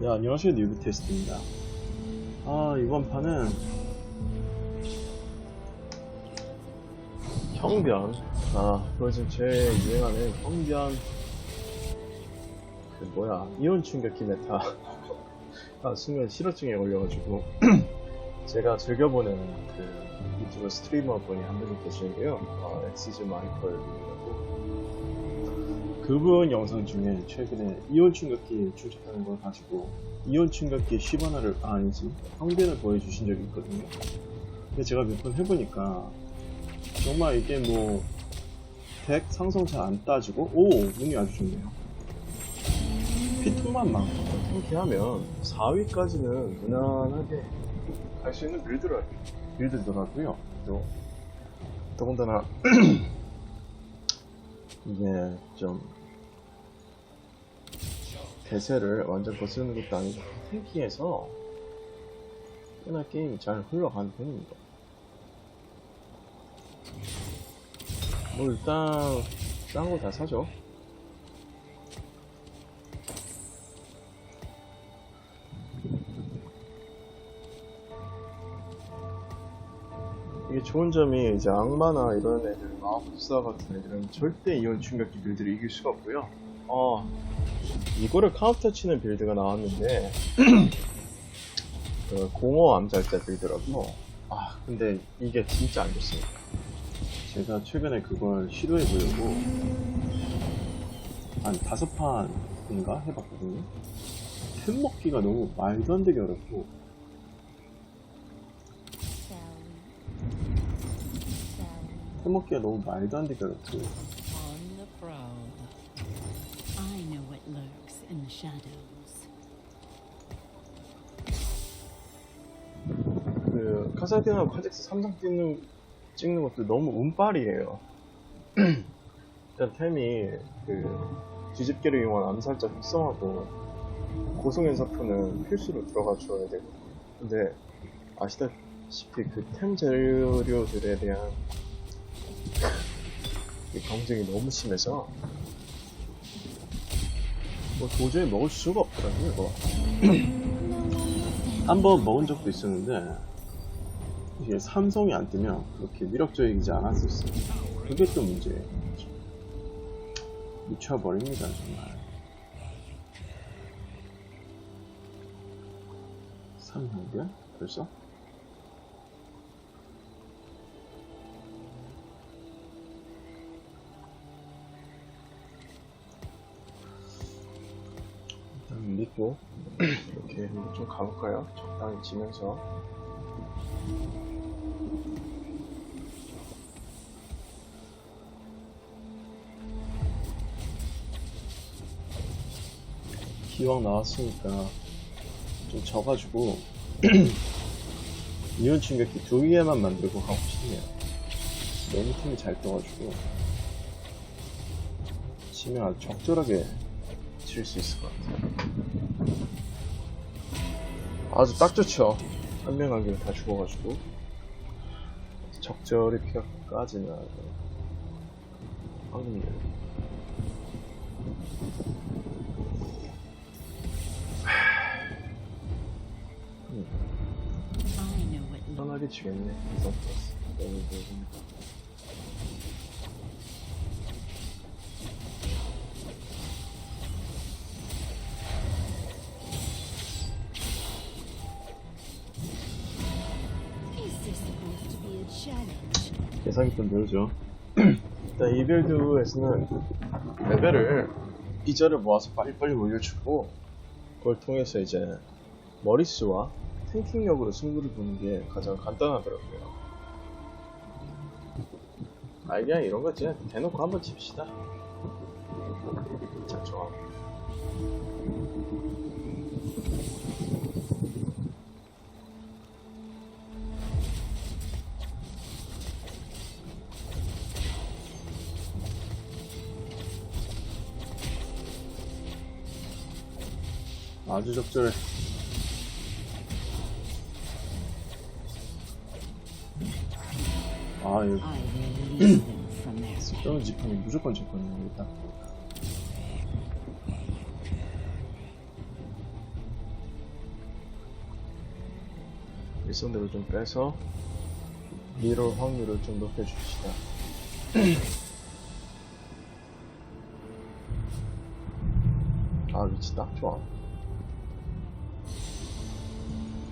네, 안녕하세요. 뉴비 테스트입니다. 아, 이번 판은 형변. 아, 요즘 제일 유행하는 형변. 그 뭐야, 이온 충격기 메타. 아, 순간 실어증에 걸려가지고. 제가 즐겨보는 그 유튜브 스트리머 분이 한 분이 계시는데요. 어, 엑시즈 마이컬이라고. 그분 영상 중에 최근에 이온 충격기 충족하는 걸 가지고 이온 충격기 10원화를 아, 아니지 형변을 보여주신 적이 있거든요. 근데 제가 몇 번 해보니까 정말 이게 뭐 덱 상성 잘 안 따지고 오 운이 아주 좋네요. 피통만 많고 탱키하면 4위까지는 무난하게 갈 수 있는 빌드라 빌드더라고요. 또 더군다나 이게 좀 대세를 완전 거스르는 것도 아니고 탱키에서 꽤나 게임이 잘 흘러가는 편입니다. 뭐 일단 싼 거 다 사죠. 이게 좋은 점이 이제 악마나 이런 애들 마법사 같은 애들은 절대 이온 충격기 빌드를 이길 수가 없고요. 어, 이거를 카운터 치는 빌드가 나왔는데 그 공허 암살자 빌드라고. 아 근데 이게 진짜 안 좋습니다. 제가 최근에 그걸 시도해 보려고 한 다섯 판인가 해봤거든요. 템 먹기가 너무 말도 안 되게 어렵고? 템 먹기가 너무 말도 안 되게 어렵고 그 카사딘하고 카젝스 3상 찍는, 찍는 것도 너무 운빨이에요. 일단 템이 그 뒤집개를 이용한 암살자 특성하고 고성연사표는 필수로 들어가 줘야 되고 근데 아시다시피 그 템 재료들에 대한 이 경쟁이 너무 심해서 뭐 도저히 먹을 수가 없더라고요 이거 한 번 먹은 적도 있었는데 이게 삼성이 안 뜨면 그렇게 위력적이지 않았었어요. 그게 또 문제예요. 미쳐버립니다 정말. 삼형변 벌써? 믿고 이렇게 좀 가볼까요? 적당히 지면서 기왕 나왔으니까 좀 져가지고 이온 충격기 두 개만 만들고 가고 싶네요. 너무 팀이 잘 떠가지고 지면 아주 적절하게 질수 있을 것 같아요. 아주 딱 좋죠. 한명한명다 죽어가지고 적절히 피가 까지는 what lurks. 편하게. 이선 플러스. 너무 좋습니다. 예상했던 대로죠. 일단 이 빌드에서는 레벨을 이자를 모아서 빨리빨리 올려주고 그걸 통해서 이제 머리수와 탱킹력으로 승부를 보는 게 가장 간단하더라고요. 아 그냥 이런 거지 대놓고 한번 칩시다. 작정하고. 아주 적절해. 아, 예. 저는 지팡이 무조건 지팡이 되겠다. 일선대로 좀 빼서 미럴 확률을 좀 높여줍시다. 아, 위치 딱 좋아.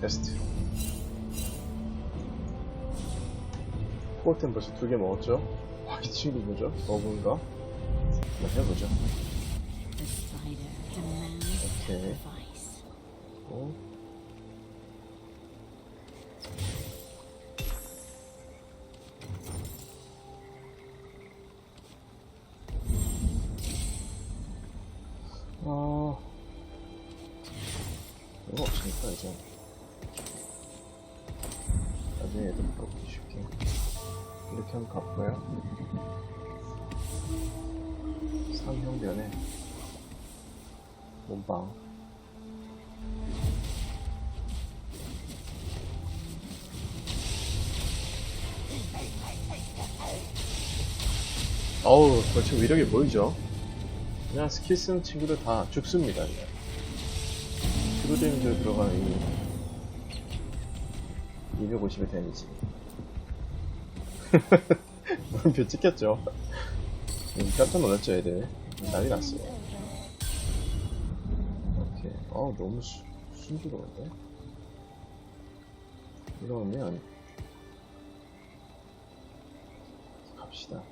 베스트. 포어템 벌써 두 개 먹었죠? 와, 이 친구 뭐죠? 버그인가? 한번 해보죠. Sacrifice. 어? 어... 이거 없으니까 이제 나중에 애들 풀어보기 쉽게 이렇게 한번 가볼까요? 삼형변에 몸빵 어우, 벌써 위력이 보이죠? 그냥 스킬 쓰는 친구들 다 죽습니다, 그냥. 데미지 들어가는 이 250의 데미지. 물음표 찍혔죠? 음, 깜짝 놀랐죠, 애들. 난리 났어요. 이렇게. 어우, 너무 수, 순조로운데? 이러면, 갑시다.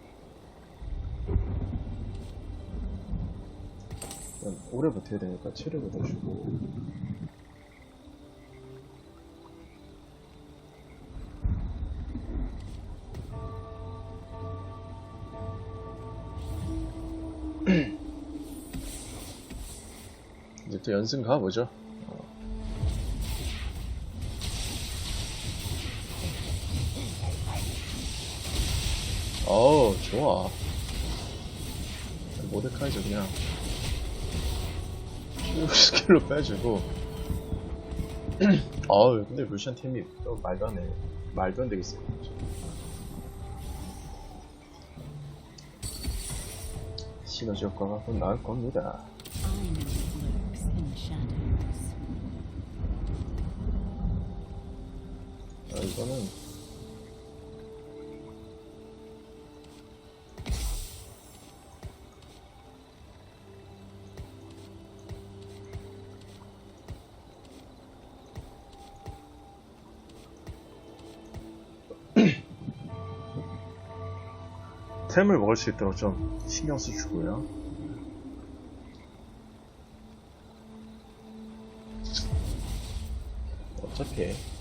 오래 버텨야 되니까 체력을 더 주고 또 연승 가보죠. 어. 어우 좋아. 모데카이저 그냥 스킬로 빼주고. 아우 근데 루시안 팀이 또 말도 안해 말도 안 되겠어요. 시너지 효과가 곧 나올 겁니다 아, 이거는 템을 먹을 수 있도록 좀 신경 써주고요. 어차피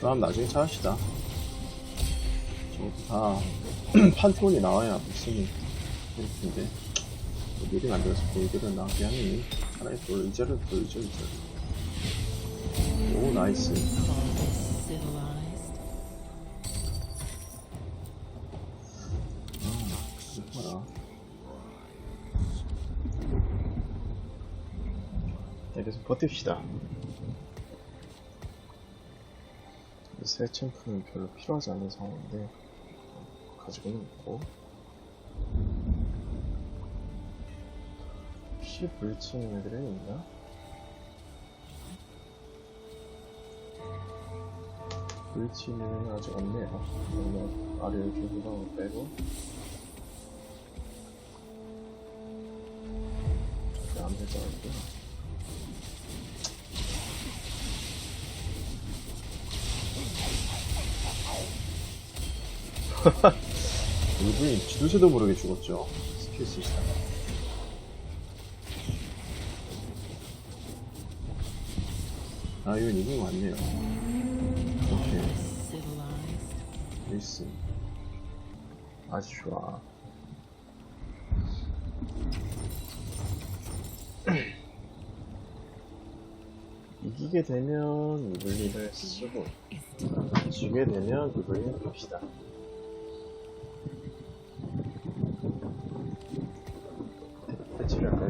그럼 나중에 찾읍시다. 저것도 다 판테온이 나와야 무슨 이렇게인데 뭐 미리 만들어서 보이들은 나게 하니 차라리 또 의자를 보이죠 의자. 오 나이스. 봐라. 자, 계속 버팁시다. 새 챔프는 별로 필요하지 않은 상황인데 가지고는 있고 혹시 불치는 애들이 있나? 애는 아직 없네요. 그러면 아래를 주구장으로 빼고 안 되지 않을까? 이분이 지도새도 모르게 죽었죠. 스킬 쓰시다가. 아, 이건 이분 맞네요. 오케이. 일승. 아주 좋아. 이기게 되면 이블린을 쓰고, 지게 되면 이블린을 봅시다. 패치를 아까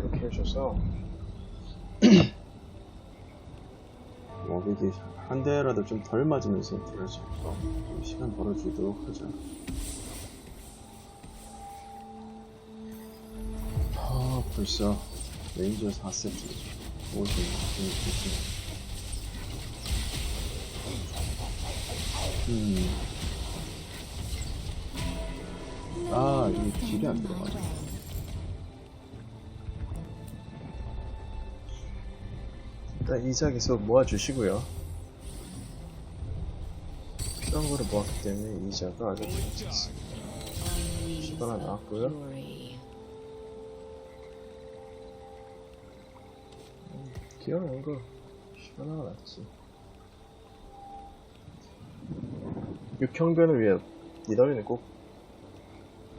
해줘서, 먹이기 한 대라도 좀 덜 맞으면 센트를 잡고 좀 시간 벌어주도록 하자. 아, 벌써 레인저 4세트. 50, 50, 음. 아, 이 딜이 안 들어가네. 일단 계속 모아주시고요. 필요한 거를 모았기 때문에 이자가 아주 괜찮습니다. 시간 하나 나왔고요. 귀여운 거 하나 났지. 육형변을 위해 니더리는 꼭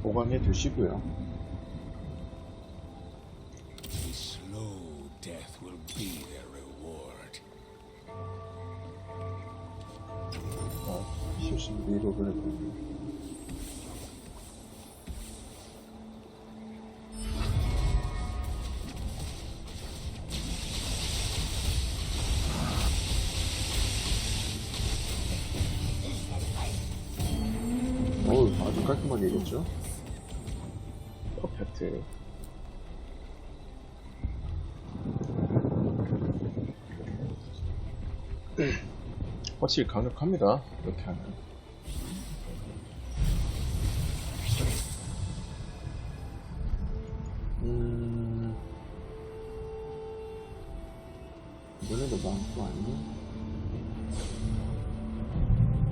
보관해 두시고요. Slow death will be their 92로 그랬더니 깔끔하게 이겼죠? 퍼펙트. 확실히 강력합니다. 이렇게 하면.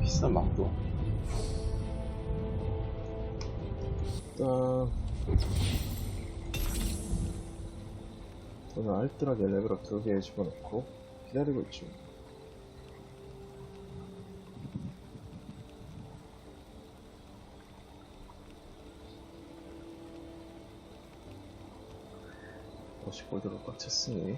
비싼 망토. 일단, 저는 알뜰하게 레벨업 두 개 집어넣고 기다리고 있죠. 골드로 꽉 찼으니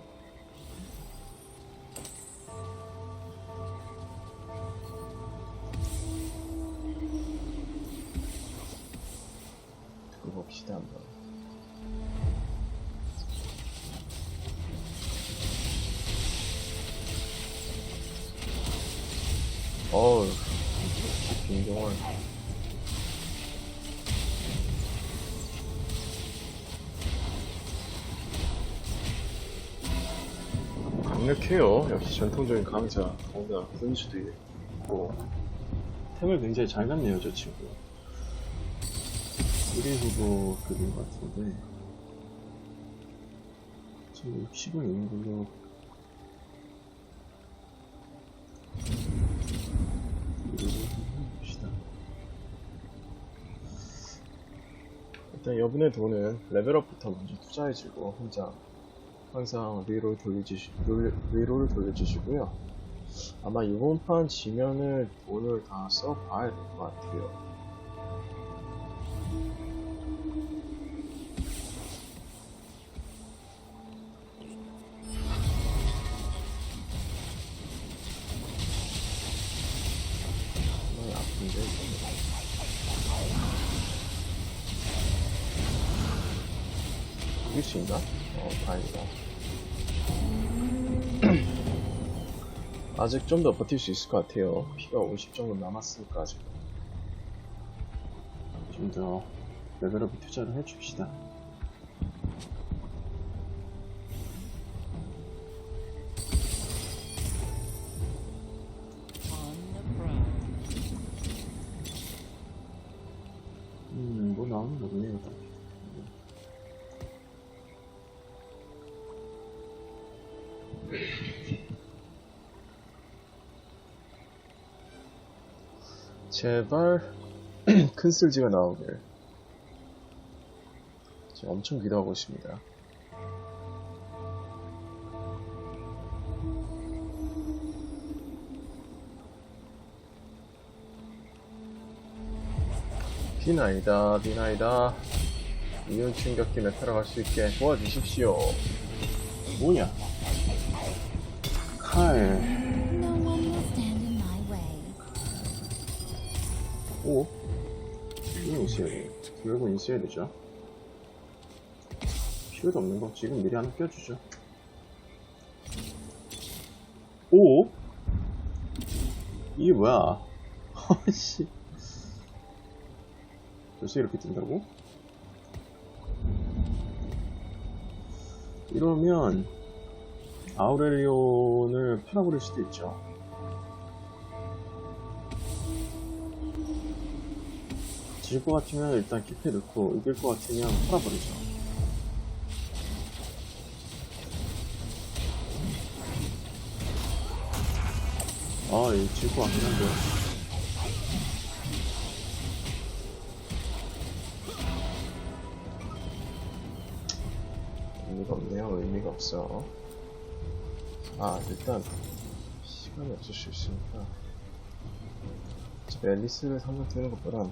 강력해요. 역시 전통적인 강자. 뭔가 분수도 있고. 템을 굉장히 잘 갔네요, 저 친구. 그리고도 그린 것 같은데. 지금 60은 있는 걸로. 그리고 한번 봅시다. 일단 이번에 돈은 레벨업부터 먼저 투자해주고 혼자 항상 리롤 돌려주시, 롤- 리롤을 돌려주시고요. 아마 이번 판 지면은 돈을 다 써봐야 될 것 같아요. 수 있나? 어, 다행이다. 아직 좀 더 버틸 수 있을 것 같아요. 피가 50 정도 남았으니까 아직. 좀 더 레벨업에 투자를 해줍시다. 제발 큰 쓸지가 나오길 지금 엄청 기도하고 있습니다. 비나이다, 비나이다. 이온 충격기 메타로 갈 수 있게 도와주십시오. 뭐냐? 칼. 오? 이거 있어야 돼. 결국은 있어야 되죠. 필요도 없는 거 지금 미리 하나 껴주죠. 오? 이게 뭐야? 아씨. 벌써 이렇게 뜬다고? 이러면 아우렐리온을 팔아버릴 수도 있죠. 질 것 같으면 일단 킵해 넣고 이길 것 같으면 팔아버리죠. 아, 이거 질것 같긴 한데. 의미가 없네요. 의미가 없어. 아, 일단 시간이 없을 수 있으니까 어차피 앨리스를 상대 뜨는 것보단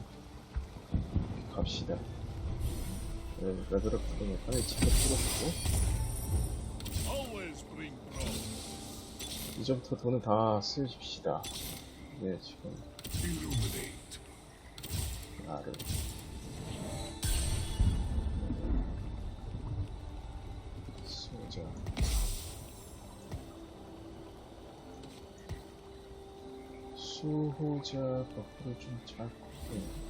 갑시다. 네, 레벨업 부르면 빨리 치고 풀어주고. 이제부터 돈은 다 쓰십시다. 네, 지금. 나를 수호자 버프를 좀 짧고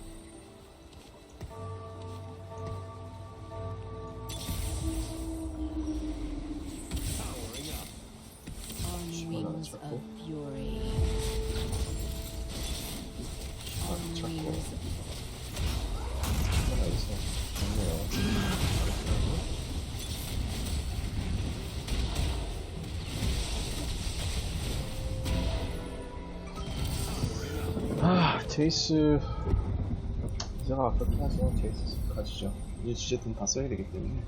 제이스 제가 아깝긴 하지만 제이스 가지죠. 이제 돈다 써야 되기 때문에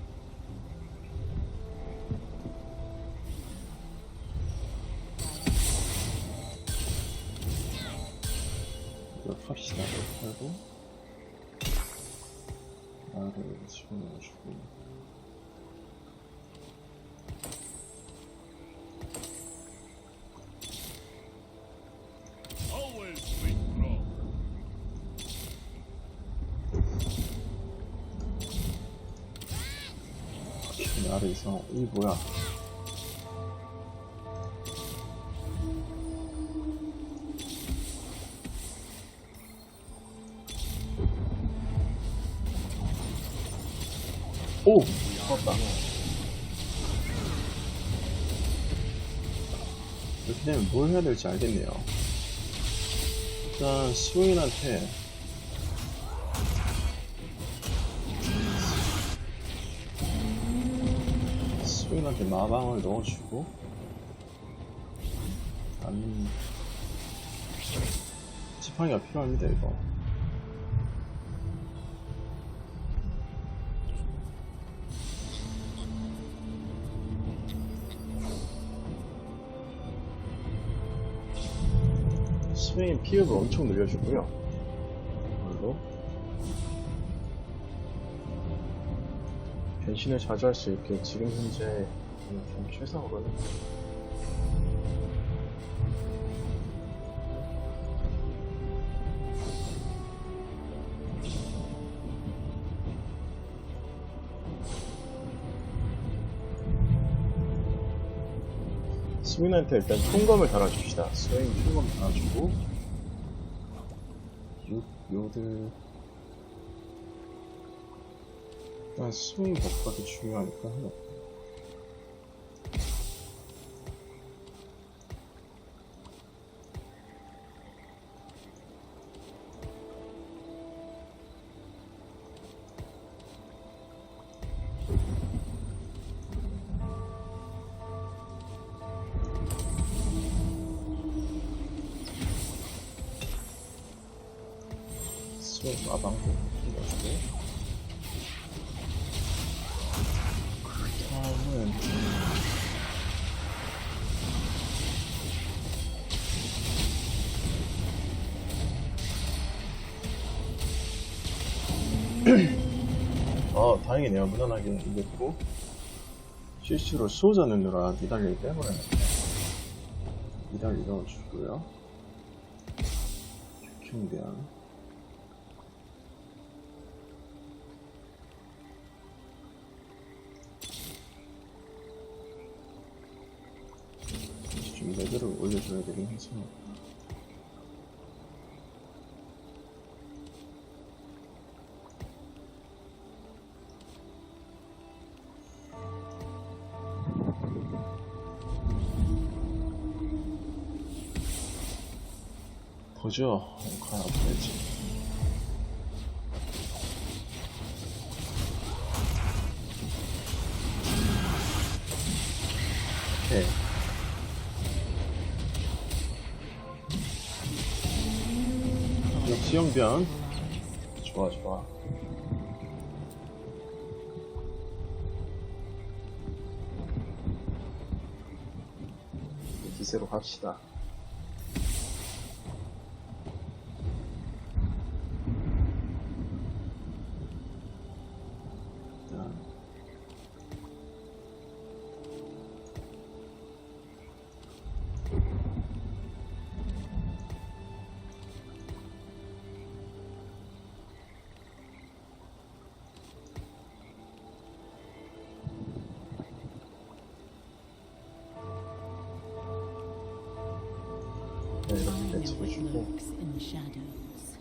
이 뭐야? 오! 죽었다. 이렇게 되면 뭘 해야 될지 알겠네요. 일단 스웨인한테 마방을 넣어주고 안 지팡이가 필요합니다 이거. 스웨인 피업을 엄청 늘려주고요. 이걸로 변신을 자주 할 수 있게 지금 현재 좀 최상으로는. 스윈한테 일단 총검을 달아줍시다. 스웨인 총검 달아주고 요, 요들. 일단 스윙 버프가 더 중요하니까 마방도 넣어주고 다음은 아 다행이네요. 무난하게 이겼고. 실수로 수호자 넣느라 니달리를 빼버렸네. 니달리 넣어주고요. 교경대항 레벨을 올려줘야 되긴 해서 보죠. 과연 어떻게 될지 영변. 좋아, 좋아. 기세로 갑시다. 네, the shadows.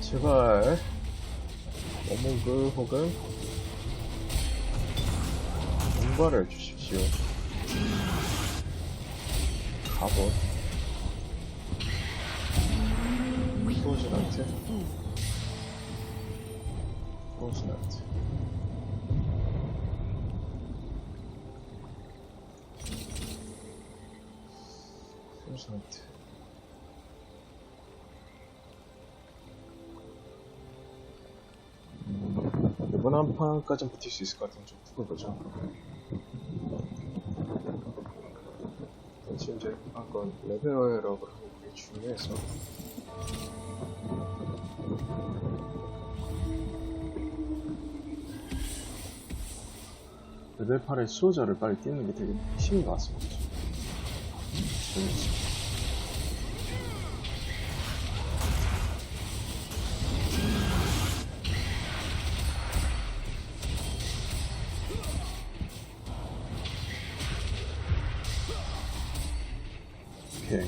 제발 어몽그 혹은 공발을 주십시오. 갑옷. 소즈나트 소즈나트 이번 한 판까지는 버틸 수 있을 것 같으면 좀 두고보죠. 지금 이제 아까 레벨업을 하는 게 중요해서 레벨 8의 수호자를 빨리 뛰는 게 되게 힘인 것 같습니다. 오케이.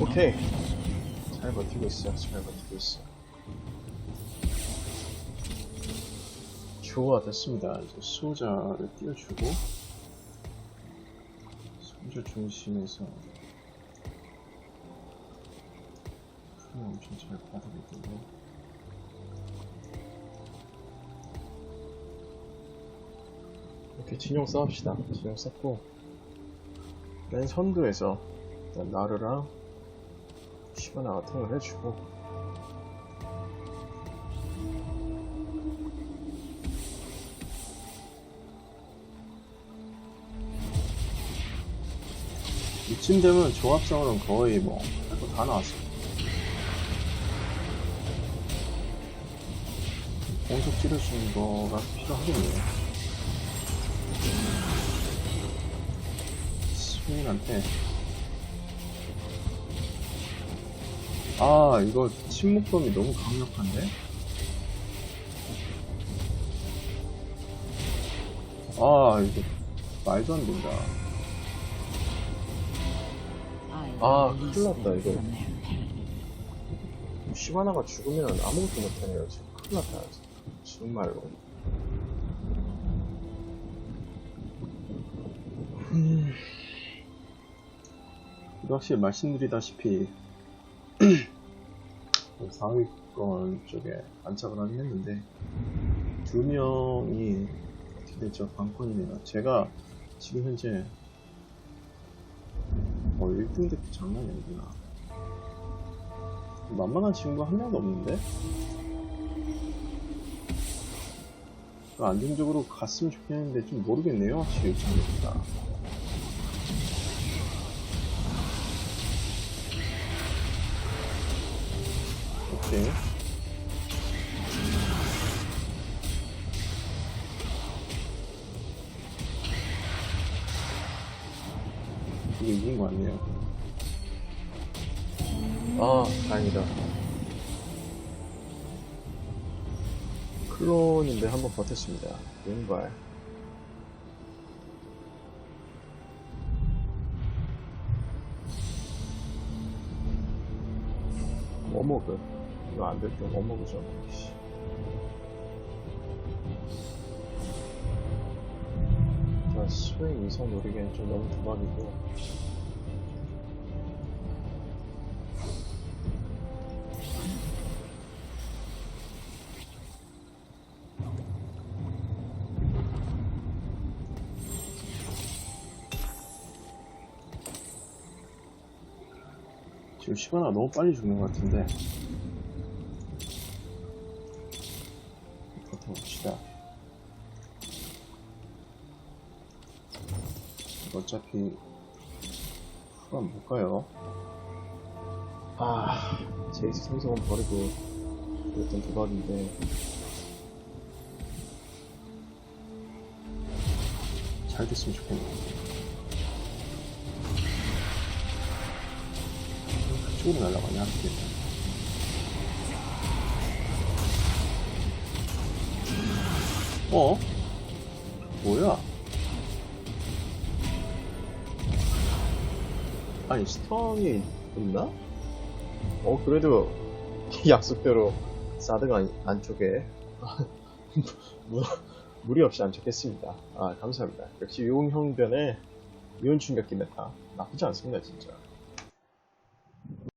오케이. 잘 버티고 있어. 잘 버티고 있어. 좋아, 됐습니다. 이제 수호자를 띄워주고, 수호자 중심에서, 풀 엄청 잘 받아들이고, 이렇게 진영 쌓읍시다. 진영 쌓고 맨 선두에서 일단 나르랑 시바나 같은 걸 해주고 이쯤 되면 조합상으로는 거의 뭐 할 거 다 나왔어요. 공속 찌르주는 거가 필요하겠네요. 스페인한테 아 이거 침묵범이 너무 강력한데? 아 이거 말도 안 된다 I Ah, release 큰일 났다, them 이거. 시바나가 죽으면 아무것도 못하네요 지금 큰일 났다 정말로 음. 확실히 말씀드리다시피 4위권 쪽에 안착을 하긴 했는데 두 명이 어떻게 됐죠? 방권이네요 제가 지금 현재 어 1등 대표 장난이 아니구나 만만한 친구가 한 명도 없는데? 그 안정적으로 갔으면 좋겠는데 좀 모르겠네요 확실히 장르가 오케이 이게 이긴 거 같네요? 아 다행이다. 클론인데 한번 버텼습니다. 왼발. 워머그 이거 안 됐으면 못 먹으죠. 일단 스윙 이상 노리기엔 좀 너무 두박이고. 지금 시바나 너무 빨리 죽는 것 같은데 어차피 후반 못 가요. 아, 제이스 생성은 버리고 그랬던 도박인데 잘 됐으면 좋겠네. 그쪽으로 날아가냐, 그게. 어? 뭐야? 아니, 스턴이 있나? 어, 그래도 약속대로 4등 안, 안쪽에 무, 무리 없이 안착했습니다. 아, 감사합니다. 역시 용형변의 이온 충격기 메타. 나쁘지 않습니다, 진짜.